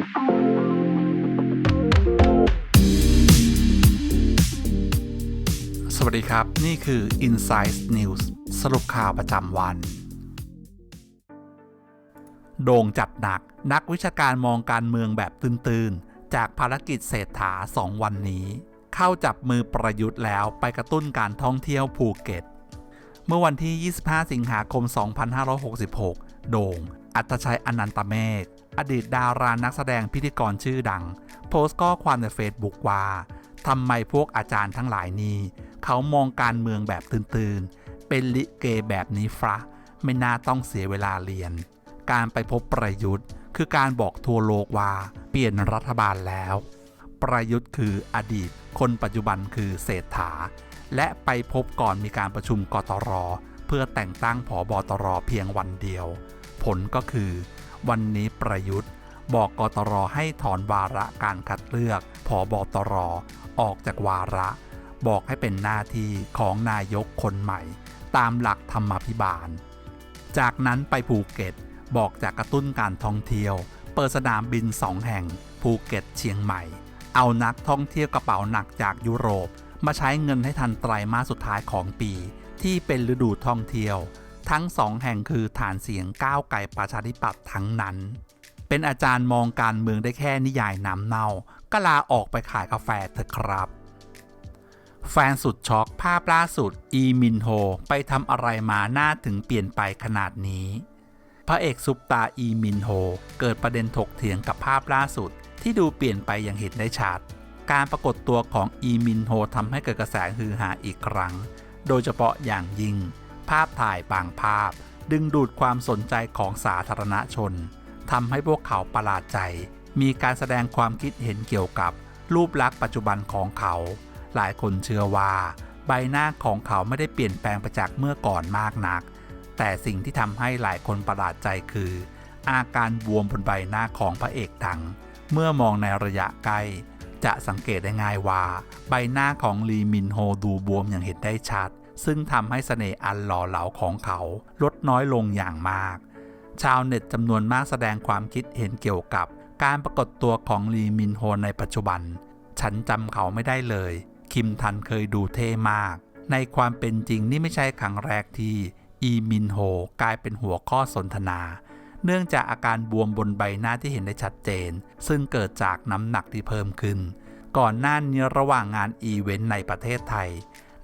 สวัสดีครับ นี่คือ Inside News สรุปข่าวประจำวัน โด่งจัดหนักนักวิชาการมองการเมืองแบบตื่น ๆ จากภารกิจเศรษฐาสองวันนี้ เข้าจับมือประยุทธ์แล้วไปกระตุ้นการท่องเที่ยวภูเก็ต เมื่อวันที่ 25 สิงหาคม 2566 โด่ง อัตชัยอนันตเมฆ อดีตดารานักแสดงพิธีกรชื่อดัง โพสต์ข้อความในเฟซบุ๊กว่าทำไมพวกอาจารย์ทั้งหลายนี้ เขามองการเมืองแบบตื่นๆ เป็นลิเกแบบนี้ฟะไม่น่าต้องเสียเวลาเรียน การไปพบประยุทธ์ คือการบอกทั่วโลกว่า เปลี่ยนรัฐบาลแล้ว ประยุทธ์คืออดีต คนปัจจุบันคือเศรษฐา และไปพบก่อนมีการประชุมกตร เพื่อแต่งตั้งผอบอตรเพียงวันเดียว ผลก็คือ วันนี้ประยุทธ์ บอกกตรให้ถอนวาระการคัดเลือกผอบอตรออกจากวาระ บอกให้เป็นหน้าที่ของนายกคนใหม่ ตามหลักธรรมาภิบาล จากนั้นไปภูเก็ตบอกจากกระตุ้นการท่องเที่ยว เปิดสนามบินสองแห่งภูเก็ตเชียงใหม่ เอานักท่องเที่ยวกระเป๋าหนักจากยุโรป มาใช้เงินให้ทันไตรมาสสุดท้ายของปี ที่เป็นฤดูท่องเที่ยว ทั้งสองแห่งคือฐานเสียงก้าวไกลประชาธิปัตย์ทั้งนั้น เป็นอาจารย์มองการเมืองได้แค่นิยายน้ำเน่าก็ลาออกไปขายกาแฟเถอะครับ แฟนสุดช็อกภาพล่าสุด อีมินโฮ ไปทำอะไรมาหน้าถึงเปลี่ยนไปขนาดนี้ พระเอกซุปตาอีมินโฮ เกิดประเด็นถกเถียงกับภาพล่าสุด ที่ดูเปลี่ยนไปอย่างเห็นได้ชัด การปรากฏตัวของอีมินโฮทำให้เกิดกระแสฮือฮาอีกครั้ง โดยเฉพาะอย่างยิ่ง ภาพถ่ายบางภาพ ดึงดูดความสนใจของสาธารณชนทำให้พวกเขาประหลาดใจ มีการแสดงความคิดเห็นเกี่ยวกับ รูปลักษณ์ปัจจุบันของเขา หลายคนเชื่อว่า ใบหน้าของเขาไม่ได้เปลี่ยนแปลงไปจากเมื่อก่อนมากนัก แต่สิ่งที่ทำให้หลายคนประหลาดใจคือ อาการบวมบนใบหน้าของพระเอกดัง เมื่อมองในระยะใกล้จะสังเกตได้ง่ายว่า ใบหน้าของลีมินโฮดูบวมอย่างเห็นได้ชัด ซึ่งทำให้เสน่ห์อันหล่อเหลาของเขาลดน้อยลงอย่างมาก ชาวเน็ตจำนวนมากแสดงความคิดเห็นเกี่ยวกับการปรากฏตัวของลีมินโฮในปัจจุบัน ฉันจำเขาไม่ได้เลย คิมทันเคยดูเท่มาก ในความเป็นจริงนี่ไม่ใช่ครั้งแรกที่อีมินโฮกลายเป็นหัวข้อสนทนา เนื่องจากอาการบวมบนใบหน้าที่เห็นได้ชัดเจน ซึ่งเกิดจากน้ำหนักที่เพิ่มขึ้น ก่อนหน้านี้ระหว่างงานอีเวนต์ในประเทศไทย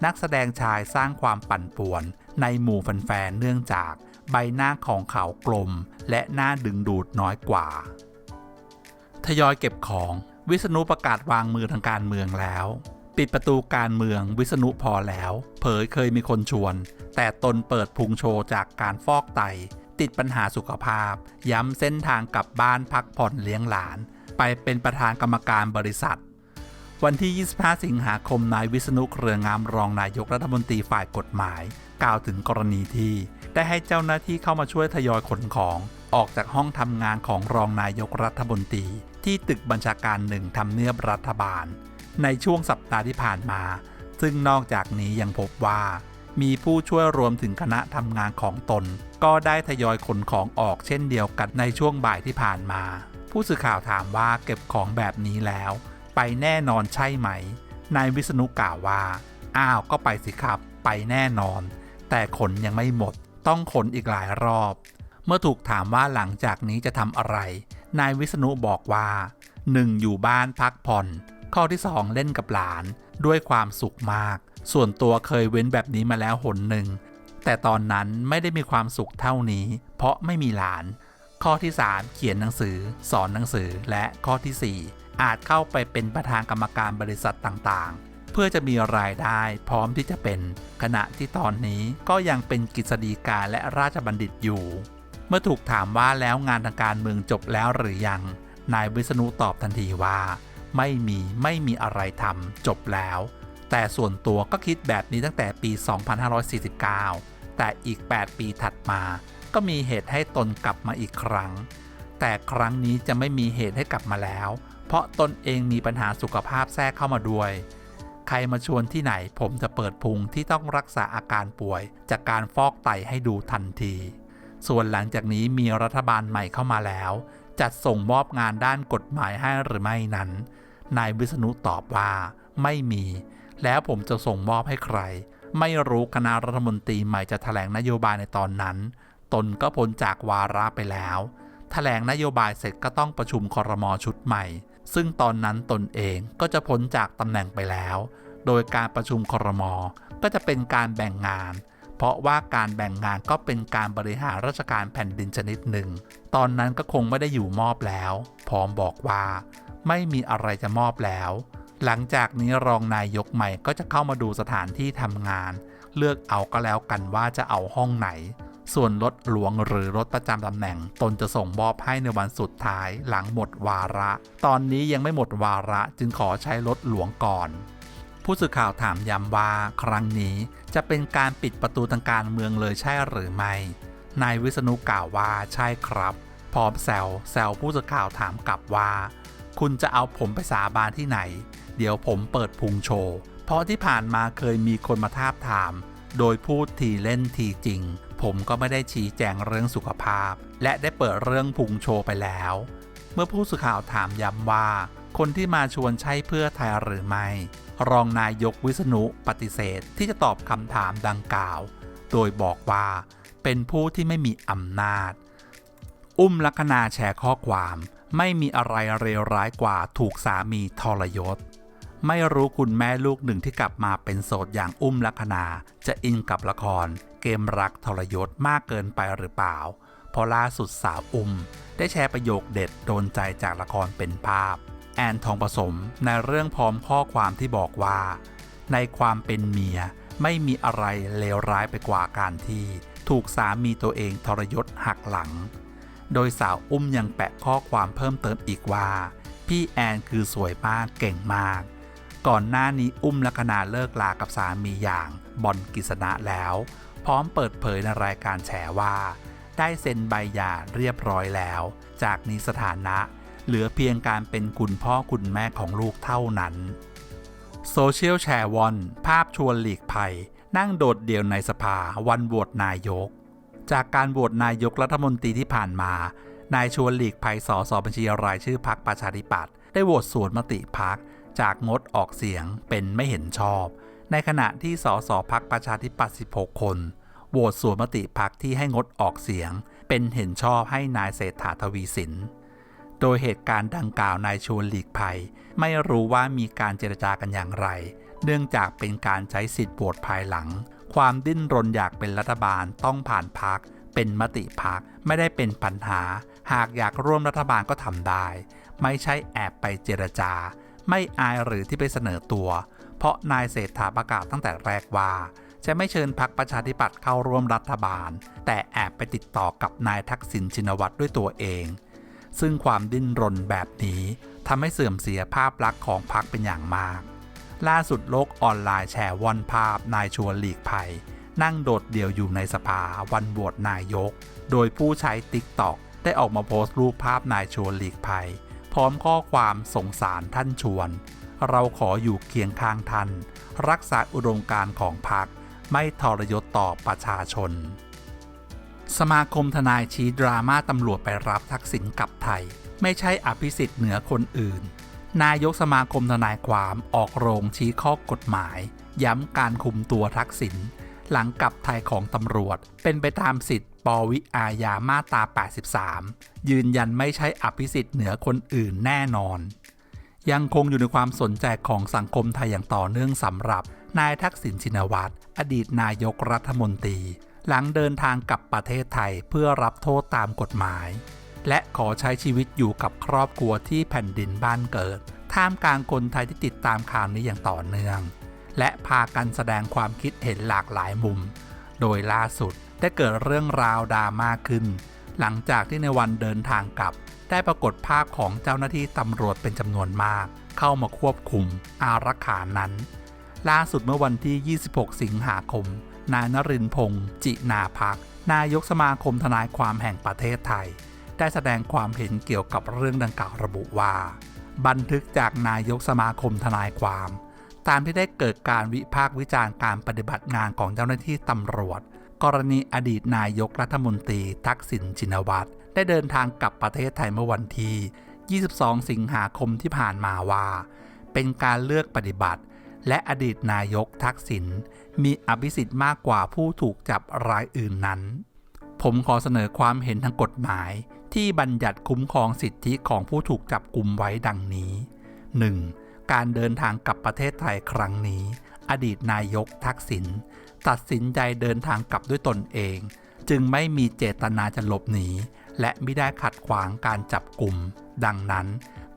นักแสดงชายสร้างความปั่นป่วน ในหมู่แฟนๆเนื่องจากใบหน้าของเขากลม และหน้าดึงดูดน้อยกว่า ทยอยเก็บของวิษณุประกาศวางมือทางการเมืองแล้ว ปิดประตูการเมืองวิษณุพอแล้ว เผยเคยมีคนชวน แต่ตนเปิดพุงโชว์จากการฟอกไต ติดปัญหาสุขภาพ ย้ำเส้นทางกลับบ้านพักผ่อนเลี้ยงหลาน ไปเป็นประธานกรรมการบริษัท วันที่ 25 สิงหาคม นายวิษณุเครืองามรองนายกรัฐมนตรีฝ่ายกฎหมาย กล่าวถึงกรณีที่ได้ให้เจ้าหน้าที่เข้ามาช่วยทยอยขนของออกจากห้องทำงานของรองนายกรัฐมนตรี ที่ตึกบัญชาการหนึ่งทำเนียบรัฐบาล ในช่วงสัปดาห์ที่ผ่านมา ซึ่งนอกจากนี้ยังพบว่า มีผู้ช่วยรวมถึงคณะทำงานของตน ก็ได้ทยอยขนของออกเช่นเดียวกันในช่วงบ่ายที่ผ่านมา ผู้สื่อข่าวถามว่าเก็บของแบบนี้แล้ว ไปแน่นอนใช่ไหม นายวิษณุกล่าวว่า อ้าวก็ไปสิครับ ไปแน่นอน แต่ขนยังไม่หมด ต้องขนอีกหลายรอบ เมื่อถูกถามว่าหลังจากนี้จะทำอะไร นายวิษณุบอกว่า 1. อยู่บ้านพักผ่อน ข้อที่2เล่นกับหลานด้วยความสุขมาก ส่วนตัวเคยเว้นแบบนี้มาแล้วหนหนึ่ง แต่ตอนนั้นไม่ได้มีความสุขเท่านี้ เพราะไม่มีหลาน ข้อที่ 3 เขียนหนังสือ สอนหนังสือและข้อที่ 4 อาจเข้าไปเป็นประธานกรรมการบริษัทต่างๆ เพื่อจะมีรายได้พร้อมที่จะเป็น ขณะที่ตอนนี้ก็ยังเป็นกฤษฎีกาและราชบัณฑิตอยู่ เมื่อถูกถามว่าแล้วงานทางการเมืองจบแล้วหรือยัง นายวิษณุตอบทันทีว่า ไม่มีไม่มีอะไรทำจบแล้ว แต่ส่วนตัวก็คิดแบบนี้ตั้งแต่ปี 2549 แต่อีก 8 ปีถัดมา ก็มีเหตุให้ตนกลับมาอีกครั้ง แต่ครั้งนี้จะไม่มีเหตุให้กลับมาแล้ว ราะตนเองมีปัญหาสุขภาพแทรกเข้ามาด้วย ใครมาชวนที่ไหนผมจะเปิดพุงที่ต้องรักษาอาการป่วย จากการฟอกไตให้ดูทันที ส่วนหลังจากนี้มีรัฐบาลใหม่เข้ามาแล้ว จัดส่งมอบงานด้านกฎหมายให้หรือไม่นั้น นายวิษณุตอบว่า ไม่มี แล้วผมจะส่งมอบให้ใคร ไม่รู้คณะรัฐมนตรีใหม่จะแถลงนโยบายในตอนนั้น ตนก็พ้นจากวาระไปแล้วแถลงนโยบายเสร็จก็ต้องประชุมคอรมอชุดใหม่ ซึ่งตอนนั้นตนเองก็จะพ้นจากตำแหน่งไปแล้ว โดยการประชุมคอรมอก็จะเป็นการแบ่งงาน เพราะว่าการแบ่งงานก็เป็นการบริหารราชการแผ่นดินชนิดหนึ่ง ตอนนั้นก็คงไม่ได้อยู่มอบแล้ว พร้อมบอกว่า ไม่มีอะไรจะมอบแล้ว หลังจากนี้รองนายกใหม่ก็จะเข้ามาดูสถานที่ทำงาน เลือกเอาก็แล้วกันว่าจะเอาห้องไหน ส่วนรถหลวงหรือรถประจำตำแหน่ง ตนจะส่งมอบให้ในวันสุดท้ายหลังหมดวาระ ตอนนี้ยังไม่หมดวาระจึงขอใช้รถหลวงก่อน ผู้สื่อข่าวถามย้ำว่าครั้งนี้จะเป็นการปิดประตูทางการเมืองเลยใช่หรือไม่ นายวิษณุกล่าวว่าใช่ครับ พร้อมแซวแซวผู้สื่อข่าวถามกลับว่า คุณจะเอาผมไปสาบานที่ไหน เดี๋ยวผมเปิดพุงโชว์เพราะที่ผ่านมาเคยมีคนมาทาบถาม โดยพูดทีเล่นทีจริง ผมก็ไม่ได้ชี้แจงเรื่องสุขภาพ และได้เปิดเรื่องพุงโชว์ไปแล้ว เมื่อผู้สื่อข่าวถามย้ำว่า คนที่มาชวนใช่เพื่อไทยหรือไม่ รองนายกวิษณุปฏิเสธที่จะตอบคำถามดังกล่าว โดยบอกว่าเป็นผู้ที่ไม่มีอำนาจ อุ้มลักษณาแชร์ข้อความไม่มีอะไรเลวร้ายกว่าถูกสามีทรยศ ไม่รู้คุณแม่ลูกหนึ่งที่กลับมาเป็นโสดอย่างอุ้มลักษณาจะอินกับละคร เกมรักทรยศมากเกินไปหรือเปล่า เพราะล่าสุดสาวอุ้มได้แชร์ประโยคเด็ดโดนใจจากละครเป็นภาพ แอนทองผสมในเรื่องพร้อมข้อความที่บอกว่า ในความเป็นเมียไม่มีอะไรเลวร้ายไปกว่าการที่ถูกสามีตัวเองทรยศหักหลัง โดยสาวอุ้มยังแปะข้อความเพิ่มเติมอีกว่า พี่แอนคือสวยมากเก่งมาก ก่อนหน้านี้อุ้มลักษณาเลิกลากับสามีอย่างบอลกิษณะแล้ว พร้อมเปิดเผยในรายการแฉว่า ได้เซ็นใบหย่าเรียบร้อยแล้ว จากนี้สถานะ เหลือเพียงการเป็นคุณพ่อคุณแม่ของลูกเท่านั้นโซเชียลแชร์วอนภาพชวนหลีกภัย นั่งโดดเดี่ยวในสภาวันโหวตนายก จากการโหวตนายกรัฐมนตรีที่ผ่านมา นายชวนหลีกภัยสสบัญชีรายชื่อพักประชาธิปัตย์ได้โหวตสวนมติพักจากงดออกเสียงเป็นไม่เห็นชอบ ในขณะที่สสพักประชาธิปัตย์ 16 คน โหวตสวนมติพักที่ให้งดออกเสียง เป็นเห็นชอบให้นายเศรษฐาทวีสิน โดยเหตุการณ์ดังกล่าวนายชวนหลีกภัย ไม่รู้ว่ามีการเจรจากันอย่างไร เนื่องจากเป็นการใช้สิทธิ์โหวตภายหลัง ความดิ้นรนอยากเป็นรัฐบาลต้องผ่านพัก เป็นมติพักไม่ได้เป็นปัญหา หากอยากร่วมรัฐบาลก็ทำได้ ไม่ใช่แอบไปเจรจา ไม่อายหรือที่ไปเสนอตัว ราะนายเศรษฐาประกาศตั้งแต่แรกว่า จะไม่เชิญพักประชาธิปัตย์เข้าร่วมรัฐบาล แต่แอบไปติดต่อกับนายทักษิณชินวัตรด้วยตัวเอง ซึ่งความดิ้นรนแบบนี้ทำให้เสื่อมเสียภาพลักษณ์ของพรรคเป็นอย่างมาก ล่าสุดโลกออนไลน์แชร์ว่อนภาพนายชวนหลีกภัย นั่งโดดเดี่ยวอยู่ในสภาวันโหวตนายก โดยผู้ใช้ TikTok ได้ออกมาโพสต์รูปภาพนายชวนหลีกภัย พร้อมข้อความสงสารท่านชวน เราขออยู่เคียงข้างท่าน รักษาอุดมการณ์ของพรรคไม่ทรยศต่อประชาชน สมาคมทนายชี้ดราม่าตำรวจไปรับทักษิณกลับไทย ไม่ใช่อภิสิทธิ์เหนือคนอื่น นายกสมาคมทนายความออกโรงชี้ข้อกฎหมาย ย้ำการคุมตัวทักษิณหลังกลับไทยของตำรวจ เป็นไปตามสิทธิ์ปวิอาญามาตรา 83 ยืนยันไม่ใช่อภิสิทธิ์เหนือคนอื่นแน่นอน ยังคงอยู่ในความสนใจของสังคมไทยอย่างต่อเนื่องสำหรับ นายทักษิณชินวัตรอดีตนายกรัฐมนตรี หลังเดินทางกลับประเทศไทยเพื่อรับโทษตามกฎหมาย และขอใช้ชีวิตอยู่กับครอบครัวที่แผ่นดินบ้านเกิด ท่ามกลางคนไทยที่ติดตามข่าวนี้อย่างต่อเนื่อง และพากันแสดงความคิดเห็นหลากหลายมุม โดยล่าสุดได้เกิดเรื่องราวดราม่าขึ้น หลังจากที่ในวันเดินทางกลับ ได้ปรากฏภาพของเจ้าหน้าที่ตำรวจเป็นจำนวนมาก เข้ามาควบคุมอารักขานั้น ล่าสุดเมื่อวันที่ 26 สิงหาคม นายนรินพงศ์จินาพัก นายกสมาคมทนายความแห่งประเทศไทย ได้แสดงความเห็นเกี่ยวกับเรื่องดังกล่าวระบุว่า บันทึกจากนายกสมาคมทนายความ ตามที่ได้เกิดการวิพากษ์วิจารณ์การปฏิบัติงานของเจ้าหน้าที่ตำรวจ กรณีอดีตนายกรัฐมนตรีทักษิณชินวัตรได้เดินทางกลับประเทศไทยเมื่อวันที่ 22 สิงหาคมที่ผ่านมาว่า เป็นการเลือกปฏิบัติ และอดีตนายกทักษิณมีอภิสิทธิ์มากกว่าผู้ถูกจับรายอื่นนั้น ผมขอเสนอความเห็นทางกฎหมาย ที่บัญญัติคุ้มครองสิทธิของผู้ถูกจับกลุ่มไว้ดังนี้ 1. การเดินทางกลับประเทศไทยครั้งนี้ อดีตนายกทักษิณตัดสินใจเดินทางกลับด้วยตนเอง จึงไม่มีเจตนาจะหลบหนี และไม่ได้ขัดขวางการจับกลุ่ม ดังนั้น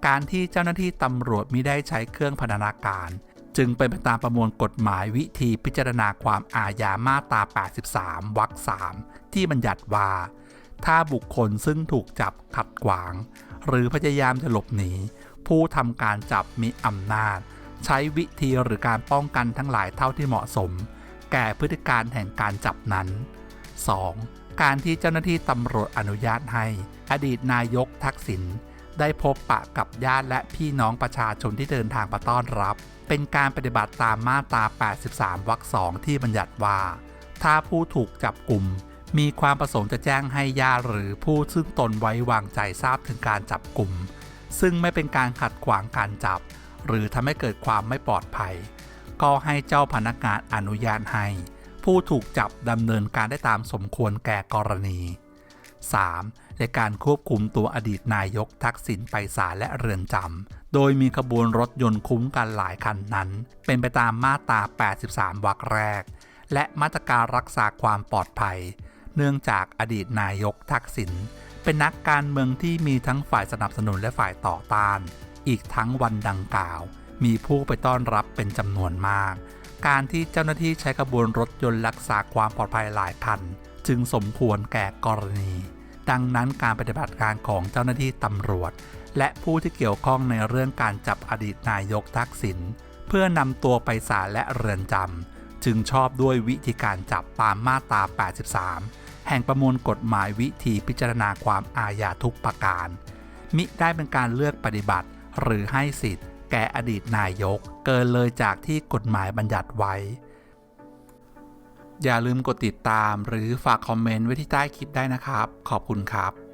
การที่เจ้าหน้าที่ตำรวจไมิได้ใช้เครื่องพันธนาการ จึงเป็นไปตามประมวลกฎหมายวิธีพิจารณาความอาญามาตรา 83 วรรค 3 ที่บัญญัติว่า ถ้าบุคคลซึ่งถูกจับขัดขวาง หรือพยายามจะหลบหนีผู้ทำการจับมีอำนาจ ใช้วิธีหรือการป้องกันทั้งหลายเท่าที่เหมาะสม แก่พฤติการแห่งการจับนั้น 2. การที่เจ้าหน้าที่ตำรวจอนุญาตให้ อดีตนายกทักษิณได้พบปะกับญาติและพี่น้องประชาชนที่เดินทางมาต้อนรับ เป็นการปฏิบัติตามมาตรา 83 วรรค2ที่บัญญัติว่า ถ้าผู้ถูกจับกลุ่ม มีความประสงค์จะแจ้งให้ญาติหรือผู้ซึ่งตนไว้วางใจทราบถึงการจับกลุ่ม ซึ่งไม่เป็นการขัดขวางการจับ หรือทำให้เกิดความไม่ปลอดภัย ก็ให้เจ้าพนักงานอนุญาตให้ ผู้ถูกจับดำเนินการได้ตามสมควรแก่กรณี 3. ในการควบคุมตัวอดีตนายกทักษิณไปศาลและเรือนจำ โดยมีขบวนรถยนต์คุ้มกันหลายคันนั้น เป็นไปตามมาตรา 83 วรรคแรก และมาตรการรักษาความปลอดภัย เนื่องจากอดีตนายกทักษิณเป็นนักการเมืองที่มีทั้งฝ่ายสนับสนุนและฝ่ายต่อต้าน อีกทั้งวันดังกล่าว มีผู้ไปต้อนรับเป็นจำนวนมาก การที่เจ้าหน้าที่ใช้ขบวนรถยนต์รักษาความปลอดภัยหลายคัน จึงสมควรแก่กรณี ดังนั้นการปฏิบัติการของเจ้าหน้าที่ตำรวจ และผู้ที่เกี่ยวข้องในเรื่องการจับอดีตนายกทักษิณเพื่อนำตัวไปศาลและเรือนจำจึงชอบด้วยวิธีการจับตามมาตรา 83 แห่งประมวลกฎหมายวิธีพิจารณาความอาญาทุกประการ มิได้เป็นการเลือกปฏิบัติ หรือให้สิทธิ์แก่อดีตนายก เกินเลยจากที่กฎหมายบัญญัติไว้ อย่าลืมกดติดตามหรือฝากคอมเมนต์ไว้ที่ใต้คลิปได้นะครับ ขอบคุณครับ